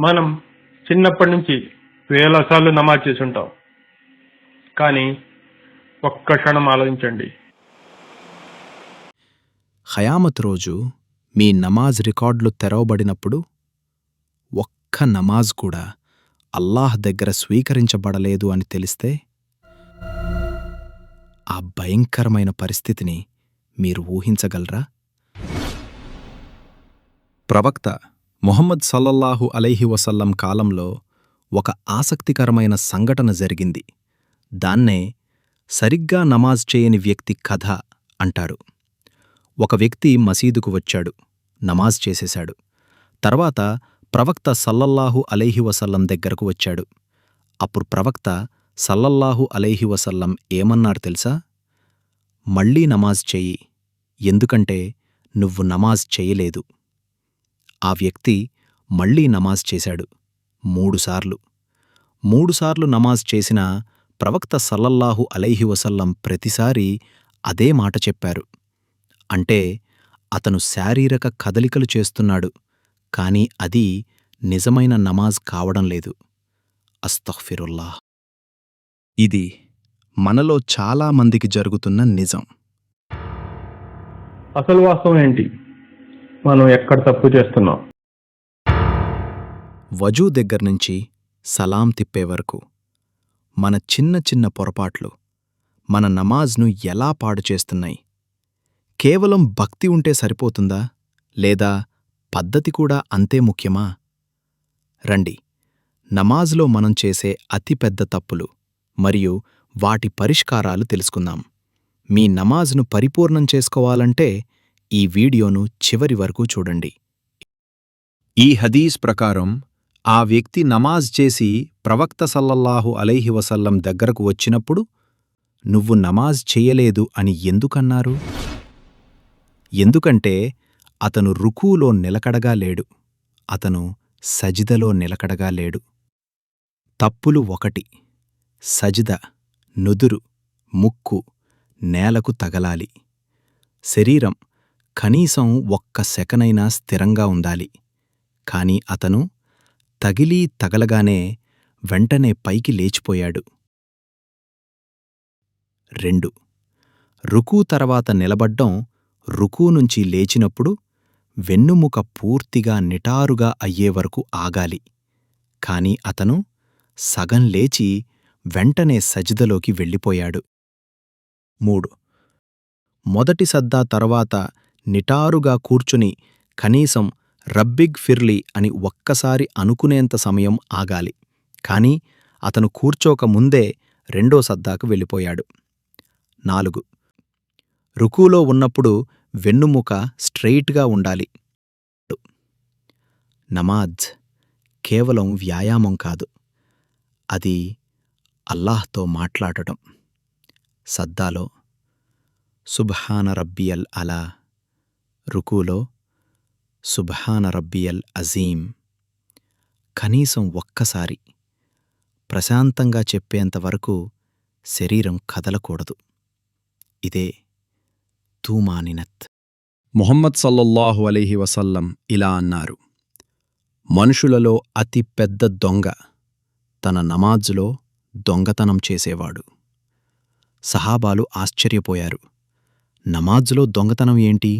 మనం చిన్నప్పటి నుంచి వేల సార్లు నమాజ్ చేసి ఉంటాం కానీ ఒక్క క్షణం ఆలోచించండి. ఖయామత్ రోజు మీ నమాజ్ రికార్డులు తెరవబడినప్పుడు ఒక్క నమాజ్ కూడా అల్లాహ్ దగ్గర స్వీకరించబడలేదు అని తెలిస్తే ఆ భయంకరమైన పరిస్థితిని మీరు ఊహించగలరా? ప్రవక్త మొహమ్మద్ సల్లల్లాహు అలైహి వసల్లం కాలంలో ఒక ఆసక్తికరమైన సంఘటన జరిగింది. దాన్నే సరిగ్గా నమాజ్ చేయని వ్యక్తి కథ అంటారు. ఒక వ్యక్తి మసీదుకు వచ్చాడు నమాజ్ చేసేశాడు. తర్వాత ప్రవక్త సల్లల్లాహు అలైహి వసల్లం దగ్గరకు వచ్చాడు. అప్పుడు ప్రవక్త సల్లల్లాహు అలైహి వసల్లం ఏమన్నారు తెలుసా? మళ్ళీ నమాజ్ చెయ్యి ఎందుకంటే నువ్వు నమాజ్ చేయలేదు. ఆ వ్యక్తి మళ్ళీ నమాజ్ చేశాడు మూడుసార్లు మూడుసార్లు నమాజ్ చేసిన ప్రవక్త సల్లల్లాహు అలైహి వసల్లం ప్రతిసారి అదే మాట చెప్పారు. అంటే అతను శారీరక కదలికలు చేస్తున్నాడు కాని అది నిజమైన నమాజ్ కావడం లేదు. అస్తఫిరుల్లాహ్. ఇది మనలో చాలా మందికి జరుగుతున్న నిజం. అసలు వాస్తవం ఏంటి? మనం ఎక్కడ తప్పు చేస్తున్నాం? వజూ దగ్గర్నుంచి సలాం తిప్పే వరకు మన చిన్న చిన్న పొరపాట్లు మన నమాజ్ను ఎలా పాడు చేస్తున్నాయి? కేవలం భక్తి ఉంటే సరిపోతుందా? లేదా పద్ధతి కూడా అంతే ముఖ్యమా? రండి నమాజ్లో మనం చేసే అతిపెద్ద తప్పులు మరియు వాటి పరిష్కారాలు తెలుసుకుందాం. మీ నమాజ్ను పరిపూర్ణం చేసుకోవాలంటే ఈ వీడియోను చివరి వరకు చూడండి. ఈ హదీస్ ప్రకారం ఆ వ్యక్తి నమాజ్ చేసి ప్రవక్త సల్లల్లాహు అలైహి వసల్లం దగ్గరకు వచ్చినప్పుడు నువ్వు నమాజ్ చెయ్యలేదు అని ఎందుకన్నారు? ఎందుకంటే అతను రుకూలో నిలకడగా లేడు అతను సజిదలో నిలకడగా లేడు. తప్పులు ఒకటి సజిద నుదురు ముక్కు నేలకు తగలాలి. శరీరం కనీసం ఒక్క సెకనైనా స్థిరంగా ఉండాలి. కాని అతను తగిలీ తగలగానే వెంటనే పైకి లేచిపోయాడు. రెండు. రుకూ తర్వాత నిలబడ్డం రుకూ నుంచి లేచినప్పుడు వెన్నుముక పూర్తిగా నిటారుగా అయ్యేవరకు ఆగాలి. కాని అతను సగం లేచి వెంటనే సజిదలోకి వెళ్ళిపోయాడు. మూడు. మొదటి సద్దా తర్వాత నిటారుగా కూర్చుని కనీసం రబ్బిగ్ ఫిర్లీ అని ఒక్కసారి అనుకునేంత సమయం ఆగాలి. కాని అతను కూర్చోక ముందే రెండో సద్దాకు వెళ్ళిపోయాడు. నాలుగు. రుకూలో ఉన్నప్పుడు వెన్నుముక స్ట్రెయిట్గా ఉండాలి. నమాజ్ కేవలం వ్యాయామం కాదు. అది అల్లాహ్తో మాట్లాడటం. సద్దాలో సుబ్హాన రబ్బియల్ అలా రుకూలో సుబ్హాన రబ్బియల్ అజీం కనీసం ఒక్కసారి ప్రశాంతంగా చెప్పేంతవరకు శరీరం కదలకూడదు. ఇదే తూమానినత్ మొహమ్మద్ సల్లల్లాహు అలీహి వసల్లం ఇలా అన్నారు మనుషులలో అతి పెద్ద దొంగ తన నమాజ్లో దొంగతనం చేసేవాడు. సహాబాలు ఆశ్చర్యపోయారు నమాజ్లో దొంగతనం ఏంటి?